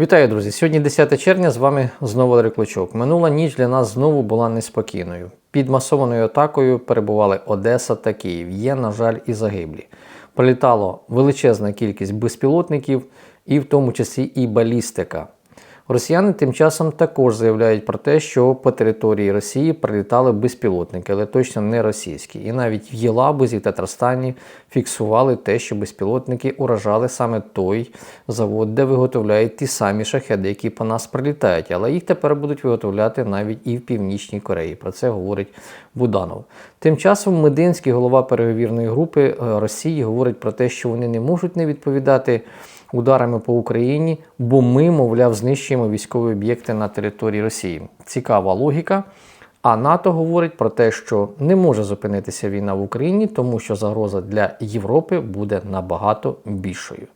Вітаю, друзі! Сьогодні 10 червня, з вами знову Олег Клочок. Минула ніч для нас знову була неспокійною. Під масованою атакою перебували Одеса та Київ. Є, на жаль, і загиблі. Прилітало величезна кількість безпілотників, і в тому числі і балістика. Росіяни тим часом також заявляють про те, що по території Росії прилітали безпілотники, але точно не російські. І навіть в Єлабузі та Татарстані фіксували те, що безпілотники уражали саме той завод, де виготовляють ті самі шахеди, які по нас прилітають. Але їх тепер будуть виготовляти навіть і в Північній Кореї. Про це говорить Буданов. Тим часом Мединський, голова переговірної групи е, Росії, говорить про те, що вони не можуть не відповідати ударами по Україні, бо ми, мовляв, знищуємо військові об'єкти на території Росії. Цікава логіка. А НАТО говорить про те, що не може зупинитися війна в Україні, тому що загроза для Європи буде набагато більшою.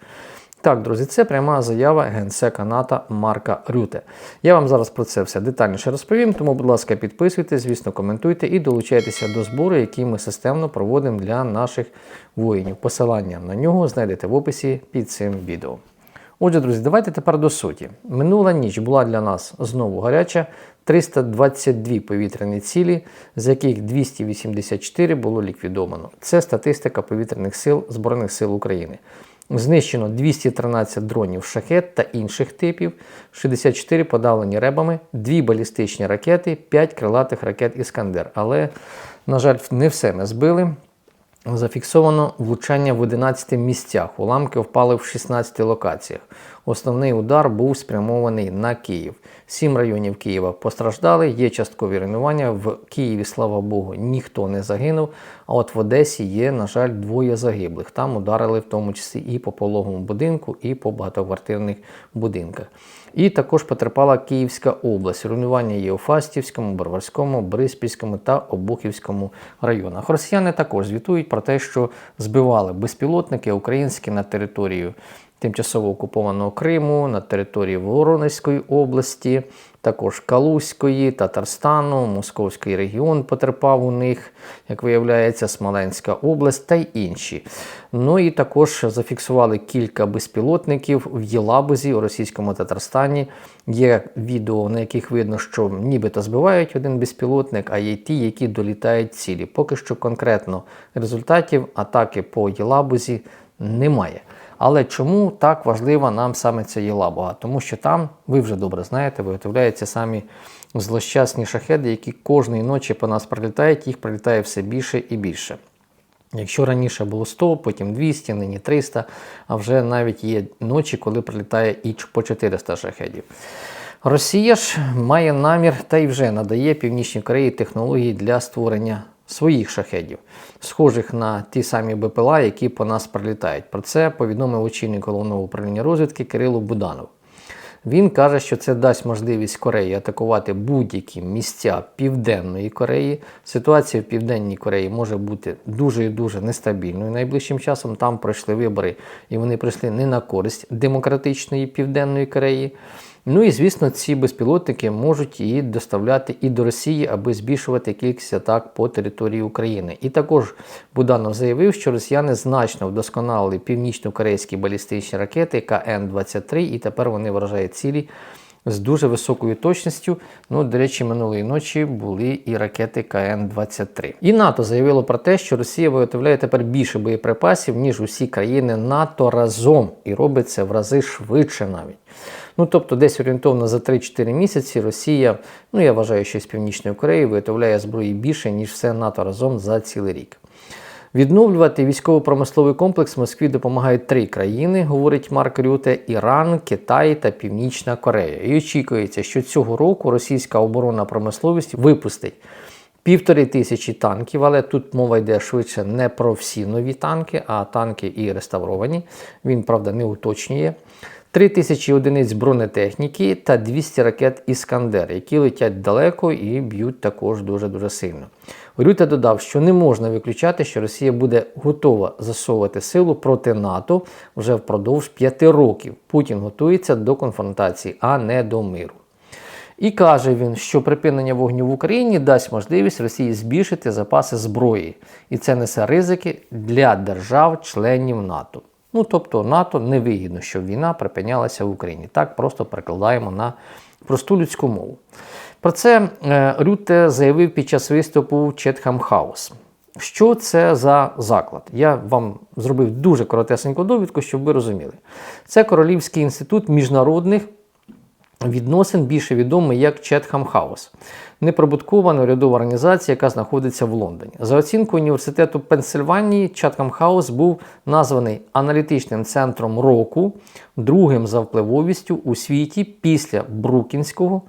Так, друзі, це пряма заява генсека НАТО Марка Рюте. Я вам зараз про це все детальніше розповім, тому, будь ласка, підписуйтесь, звісно, коментуйте і долучайтеся до збору, який ми системно проводимо для наших воїнів. Посилання на нього знайдете в описі під цим відео. Отже, друзі, давайте тепер до суті. Минула ніч була для нас знову гаряча. 322 повітряні цілі, з яких 284 було ліквідовано. Це статистика повітряних сил Збройних сил України. Знищено 213 дронів шахет та інших типів, 64 подавлені ребами, 2 балістичні ракети, 5 крилатих ракет Іскандер. Але, на жаль, не все ми збили. Зафіксовано влучання в 11 місцях. Уламки впали в 16 локаціях. Основний удар був спрямований на Київ. Сім районів Києва постраждали. Є часткові руйнування. В Києві, слава Богу, ніхто не загинув. А от в Одесі є, на жаль, двоє загиблих. Там ударили в тому числі і по пологовому будинку, і по багатоквартирних будинках. І також потерпала Київська область. Руйнування є у Фастівському, Барварському, Бриспільському та Обухівському районах. Росіяни також звітують про те, що збивали безпілотники українські на територію тимчасово окупованого Криму, на території Воронезької області, також Калузької, Татарстану, Московський регіон потерпав у них, як виявляється, Смоленська область та й інші. Ну і також зафіксували кілька безпілотників в Єлабузі у російському Татарстані. Є відео, на яких видно, що нібито збивають один безпілотник, а є ті, які долітають цілі. Поки що конкретно результатів атаки по Єлабузі немає. Але чому так важлива нам саме ця Єлабуга? Тому що там, ви вже добре знаєте, виготовляються самі злощасні шахеди, які кожної ночі по нас прилітають, їх прилітає все більше і більше. Якщо раніше було 100, потім 200, нині 300, а вже навіть є ночі, коли прилітає і по 400 шахедів. Росія ж має намір та й вже надає Північній Кореї технології для створення своїх шахедів, схожих на ті самі БПЛА, які по нас прилітають. Про це повідомив очільник головного управління розвідки Кирило Буданов. Він каже, що це дасть можливість Кореї атакувати будь-які місця Південної Кореї. Ситуація в Південній Кореї може бути дуже і дуже нестабільною. Найближчим часом там пройшли вибори, і вони прийшли не на користь демократичної Південної Кореї. Ну і звісно, ці безпілотники можуть її доставляти і до Росії, аби збільшувати кількість атак по території України. І також Буданов заявив, що росіяни значно вдосконалили північно-корейські балістичні ракети КН-23, і тепер вони вражають цілі. З дуже високою точністю, ну, до речі, минулої ночі були і ракети КН-23. І НАТО заявило про те, що Росія виготовляє тепер більше боєприпасів, ніж усі країни НАТО разом, і робить це в рази швидше навіть. Ну тобто, десь орієнтовно за 3-4 місяці Росія, ну я вважаю, що з Північної Кореї виготовляє зброї більше, ніж все НАТО разом за цілий рік. Відновлювати військово-промисловий комплекс Москві допомагають три країни, говорить Марк Рюте: Іран, Китай та Північна Корея. І очікується, що цього року російська оборонна промисловість випустить півтори тисячі танків, але тут мова йде швидше не про всі нові танки, а танки і реставровані. Він, правда, не уточнює. 3 тисячі одиниць бронетехніки та 200 ракет Іскандер, які летять далеко і б'ють також дуже-дуже сильно. Рюте додав, що не можна виключати, що Росія буде готова засовувати силу проти НАТО вже впродовж 5 років. Путін готується до конфронтації, а не до миру. І каже він, що припинення вогню в Україні дасть можливість Росії збільшити запаси зброї, і це несе ризики для держав-членів НАТО. Ну тобто НАТО не вигідно, щоб війна припинялася в Україні. Так просто перекладаємо на просту людську мову. Про це е, Рюте заявив під час виступу в Четхам Хаус. Що це за заклад? Я вам зробив дуже коротесеньку довідку, щоб ви розуміли. Це Королівський інститут міжнародних відносин, більше відомий як Четхам Хаус. Неприбуткова неурядова організація, яка знаходиться в Лондоні. За оцінкою університету Пенсильванії, Четхам Хаус був названий аналітичним центром року, другим за впливовістю у світі після Брукінського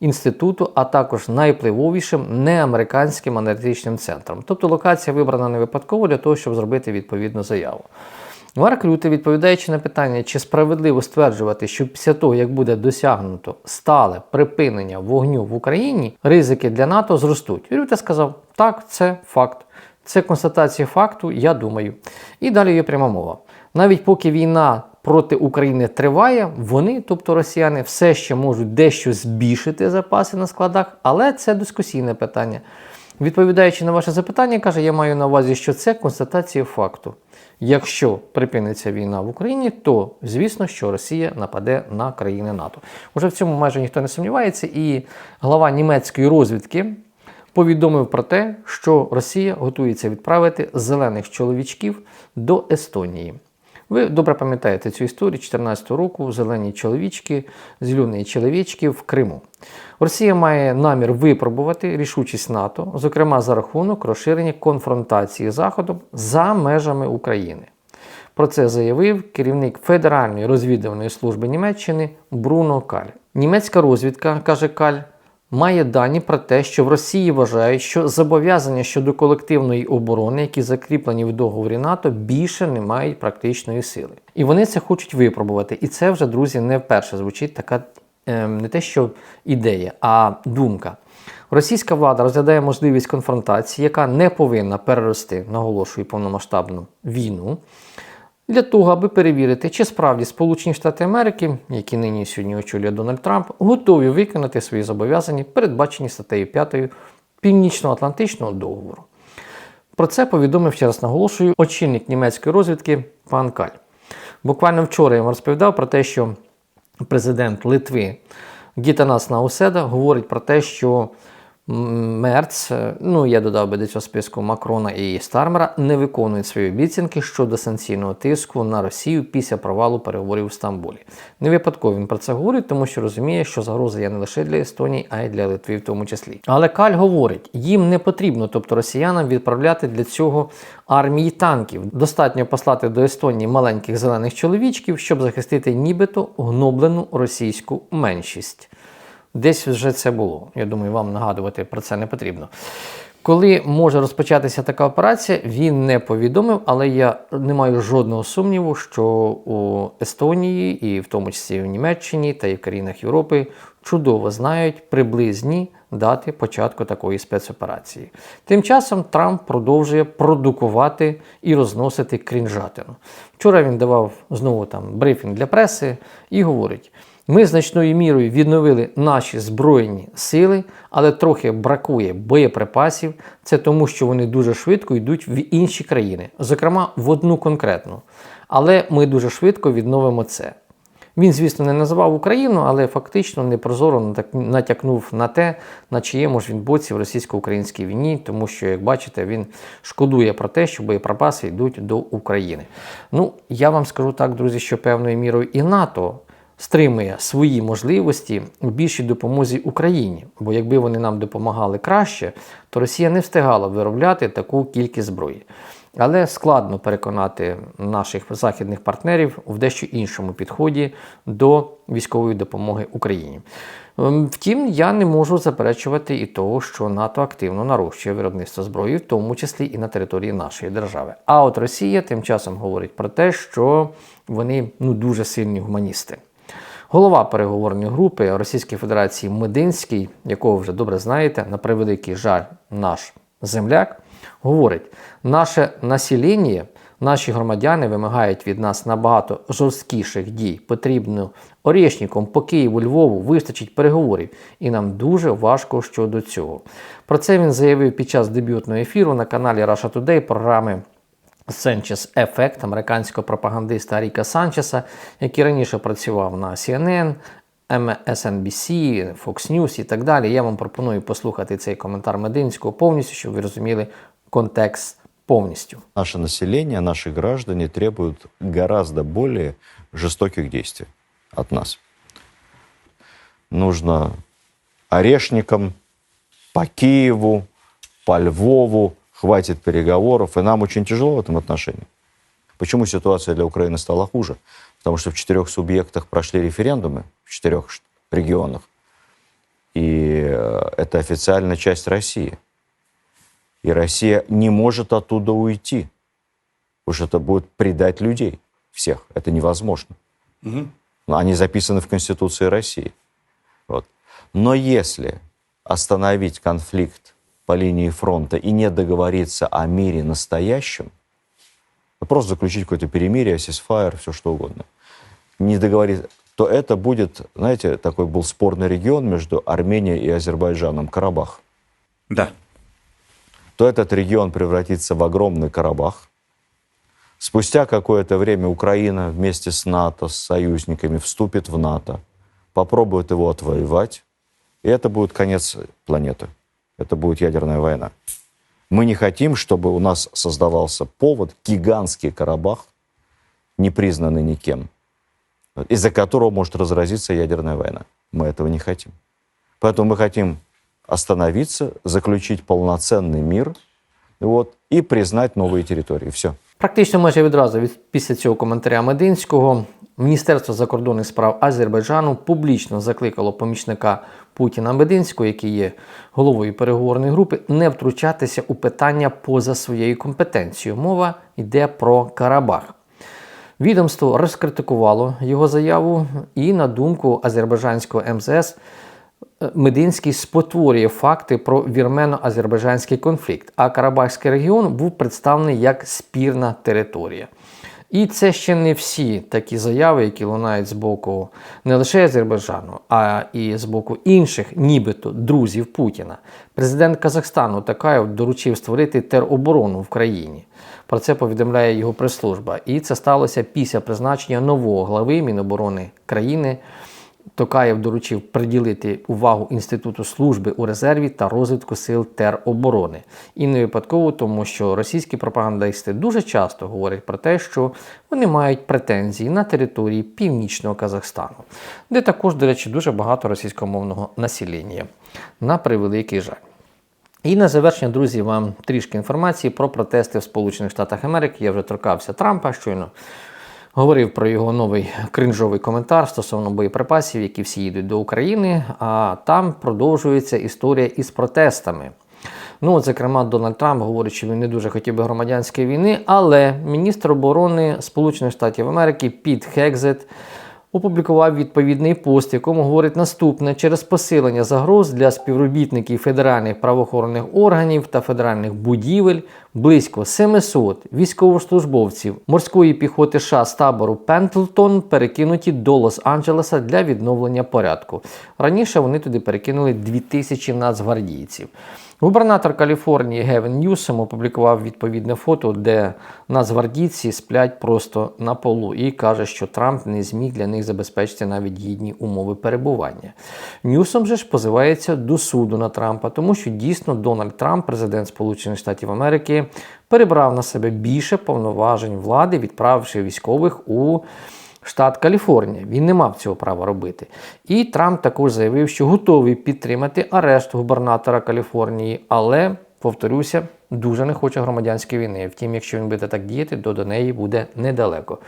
інституту, а також найвпливовішим неамериканським аналітичним центром. Тобто локація вибрана не випадково для того, щоб зробити відповідну заяву. Марк Рюте, відповідаючи на питання, чи справедливо стверджувати, що після того, як буде досягнуто стале припинення вогню в Україні, ризики для НАТО зростуть. Рюте сказав, так, це факт. Це констатація факту, я думаю. І далі є пряма мова. Навіть поки війна проти України триває, вони, тобто росіяни, все ще можуть дещо збільшити запаси на складах, але це дискусійне питання. Відповідаючи на ваше запитання, каже, я маю на увазі, що це констатація факту. Якщо припиниться війна в Україні, то звісно, що Росія нападе на країни НАТО. Уже в цьому майже ніхто не сумнівається, і глава німецької розвідки повідомив про те, що Росія готується відправити зелених чоловічків до Естонії. Ви добре пам'ятаєте цю історію 2014 року зелені чоловічки, зелені чоловічки в Криму. Росія має намір випробувати рішучість НАТО, зокрема за рахунок розширення конфронтації з Заходом за межами України. Про це заявив керівник Федеральної розвідувальної служби Німеччини Бруно Каль. Німецька розвідка, каже Каль, має дані про те, що в Росії вважають, що зобов'язання щодо колективної оборони, які закріплені в договорі НАТО, більше не мають практичної сили. І вони це хочуть випробувати. І це вже, друзі, не вперше звучить така е, не те, що ідея, а думка. Російська влада розглядає можливість конфронтації, яка не повинна перерости, наголошую, повномасштабну війну для того, аби перевірити, чи справді Сполучені Штати Америки, які нині сьогодні очолює Дональд Трамп, готові виконати свої зобов'язання, передбачені статтею 5 Північно-Атлантичного договору. Про це повідомив ще раз наголошую очільник німецької розвідки пан Каль. Буквально вчора я вам розповідав про те, що президент Литви Гітанас Науседа говорить про те, що Мерц, ну я додав би до цього списку Макрона і Стармера, не виконують свої обіцянки щодо санкційного тиску на Росію після провалу переговорів у Стамбулі. Не випадково він про це говорить, тому що розуміє, що загроза є не лише для Естонії, а й для Литви в тому числі. Але Каль говорить, їм не потрібно, тобто росіянам, відправляти для цього армії танків. Достатньо послати до Естонії маленьких зелених чоловічків, щоб захистити нібито гноблену російську меншість. Десь вже це було. Я думаю, вам нагадувати про це не потрібно. Коли може розпочатися така операція, він не повідомив, але я не маю жодного сумніву, що у Естонії, і в тому числі в Німеччині та і в країнах Європи чудово знають приблизні дати початку такої спецоперації. Тим часом Трамп продовжує продукувати і розносити крінжатину. Вчора він давав знову там брифінг для преси і говорить. Ми значною мірою відновили наші збройні сили, але трохи бракує боєприпасів. Це тому, що вони дуже швидко йдуть в інші країни, зокрема в одну конкретну. Але ми дуже швидко відновимо це. Він, звісно, не називав Україну, але фактично непрозоро натякнув на те, на чиєму ж він боці в російсько-українській війні, тому що, як бачите, він шкодує про те, що боєприпаси йдуть до України. Ну, я вам скажу так, друзі, що певною мірою і НАТО стримує свої можливості у більшій допомозі Україні. Бо якби вони нам допомагали краще, то Росія не встигала виробляти таку кількість зброї. Але складно переконати наших західних партнерів в дещо іншому підході до військової допомоги Україні. Ем, втім, я не можу заперечувати і того, що НАТО активно нарощує виробництво зброї, в тому числі і на території нашої держави. А от Росія тим часом говорить про те, що вони ну дуже сильні гуманісти. Голова переговорної групи Російської Федерації Мединський, якого вже добре знаєте, на превеликий жаль, наш земляк, говорить: наше населення, наші громадяни вимагають від нас набагато жорсткіших дій. Потрібно орішником по Києву, Львову вистачить переговорів, і нам дуже важко щодо цього. Про це він заявив під час дебютного ефіру на каналі Russia Today програми Санчес ефект американського пропагандиста Ріка Санчеса, який раніше працював на CNN, MSNBC, Fox News і так далі. Я вам пропоную послухати цей коментар Мединського повністю, щоб ви розуміли контекст повністю. Наше население, наши граждане требуют гораздо более жестоких действий от нас. Нужно орешникам по Киеву, по Львову, хватит переговоров, и нам очень тяжело в этом отношении. Почему ситуация для Украины стала хуже? Потому что в четырех субъектах прошли референдумы, в четырех регионах, и э, это официальная часть России. И Россия не может оттуда уйти. Потому что это будет предать людей. Всех. Это невозможно. Но Они записаны в Конституции России. Вот. Но если остановить конфликт по линии фронта и не договориться о мире настоящем, ну, просто заключить какое-то перемирие, сисфайр, все что угодно, не договориться, то это будет, знаете, такой был спорный регион между Арменией и Азербайджаном, Карабах Да. то этот регион превратится в огромный Карабах. Спустя какое-то время Украина вместе с НАТО, с союзниками вступит в НАТО, попробует его отвоевать, и это будет конец планеты Это будет ядерная война. Мы не хотим, чтобы у нас создавался повод, гигантский Карабах, не признанный никем, из-за которого может разразиться ядерная война. Мы этого не хотим. Поэтому мы хотим остановиться, заключить полноценный мир вот, и признать новые территории. Все. Практично майже відразу від, після цього коментаря Мединського Міністерство закордонних справ Азербайджану публічно закликало помічника Путіна Мединського, який є головою переговорної групи, не втручатися у питання поза своєю компетенцією. Мова йде про Карабах. Відомство розкритикувало його заяву, і на думку азербайджанського МЗС, Мединський спотворює факти про вірмено-азербайджанський конфлікт, а Карабахський регіон був представлений як спірна територія. І це ще не всі такі заяви, які лунають з боку не лише Азербайджану, а і з боку інших, нібито друзів Путіна. Президент Казахстану Такаєв доручив створити тероборону в країні. Про це повідомляє його прес-служба. І це сталося після призначення нового глави Міноборони країни. Токаєв доручив приділити увагу Інституту служби у резерві та розвитку сил тероборони. І не випадково, тому що російські пропагандисти дуже часто говорять про те, що вони мають претензії на території північного Казахстану, де також, до речі, дуже багато російськомовного населення. На превеликий жаль. І на завершення, друзі, вам трішки інформації про протести в Сполучених Штатах Америки. Я вже торкався Трампа щойно. Говорив про його новий кринжовий коментар стосовно боєприпасів, які всі їдуть до України. А там продовжується історія із протестами. Ну, от, зокрема, Дональд Трамп говорить, що він не дуже хотів би громадянської війни, але міністр оборони Сполучених Штатів Америки Піт Хекзет опублікував відповідний пост, в якому говорить наступне: через посилення загроз для співробітників федеральних правоохоронних органів та федеральних будівель близько 700 військовослужбовців морської піхоти США з табору Пентлтон перекинуті до Лос-Анджелеса для відновлення порядку. Раніше вони туди перекинули 2000 нацгвардійців. Губернатор Каліфорнії Гевен Ньюсом опублікував відповідне фото, де нацгвардійці сплять просто на полу і каже, що Трамп не зміг для них забезпечити навіть гідні умови перебування. Ньюсом же ж позивається до суду на Трампа, тому що дійсно Дональд Трамп, президент Сполучених Штатів Америки, перебрав на себе більше повноважень влади, відправивши військових у штат Каліфорнія. Він не мав цього права робити. І Трамп також заявив, що готовий підтримати арешт губернатора Каліфорнії, але, повторюся, дуже не хоче громадянської війни. Втім, якщо він буде так діяти, то до неї буде недалеко.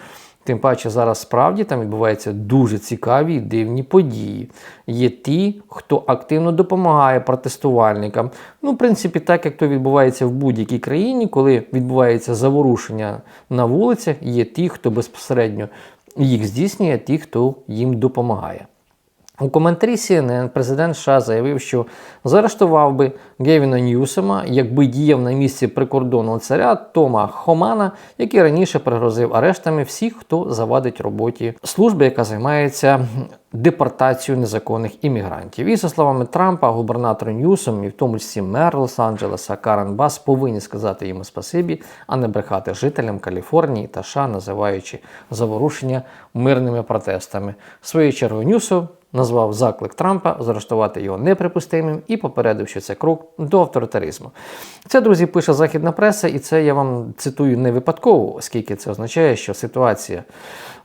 Тим паче зараз справді там відбуваються дуже цікаві і дивні події. Є ті, хто активно допомагає протестувальникам. Ну, в принципі, так як то відбувається в будь-якій країні, коли відбувається заворушення на вулицях, є ті, хто безпосередньо їх здійснює, ті, хто їм допомагає. У коментарі CNN президент США заявив, що заарештував би Гевіна Ньюсема, якби діяв на місці прикордонного царя Тома Хомана, який раніше пригрозив арештами всіх, хто завадить роботі служби, яка займається депортацією незаконних іммігрантів. І за словами Трампа, губернатор Ньюсом, і в тому числі мер Лос-Анджелеса Карен Бас, повинні сказати йому спасибі, а не брехати жителям Каліфорнії та США, називаючи заворушення мирними протестами. В свою чергу Ньюсом назвав заклик Трампа заарештувати його неприпустимим і попередив, що це крок до авторитаризму. Це, друзі, пише західна преса, і це я вам цитую не випадково, оскільки це означає, що ситуація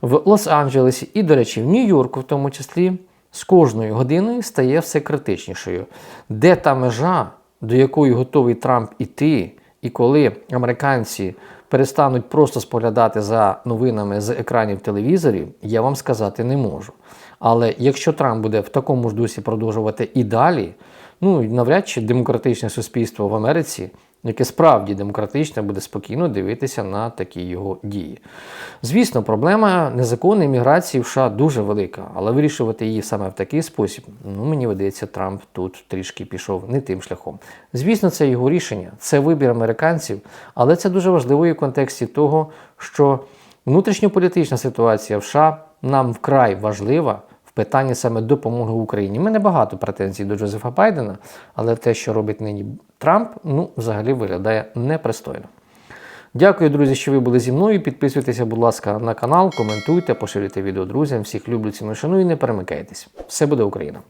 в Лос-Анджелесі і, до речі, в Нью-Йорку, в тому числі, з кожною годиною стає все критичнішою. Де та межа, до якої готовий Трамп іти, і коли американці перестануть просто споглядати за новинами з екранів телевізорів, я вам сказати не можу. Але якщо Трамп буде в такому ж дусі продовжувати і далі, ну навряд чи демократичне суспільство в Америці, яке справді демократичне, буде спокійно дивитися на такі його дії. Звісно, проблема незаконної міграції в США дуже велика, але вирішувати її саме в такий спосіб, ну мені видається, Трамп тут трішки пішов не тим шляхом. Звісно, це його рішення, це вибір американців, але це дуже важливо і в контексті того, що внутрішньополітична ситуація в США нам вкрай важлива питанні саме допомоги Україні. У мене багато претензій до Джозефа Байдена, але те, що робить нині Трамп, ну взагалі виглядає непристойно. Дякую, друзі, що ви були зі мною. Підписуйтеся, будь ласка, на канал, коментуйте, поширюйте відео друзям. Всіх люблю, ціну шаную і не перемикайтесь. Все буде Україна!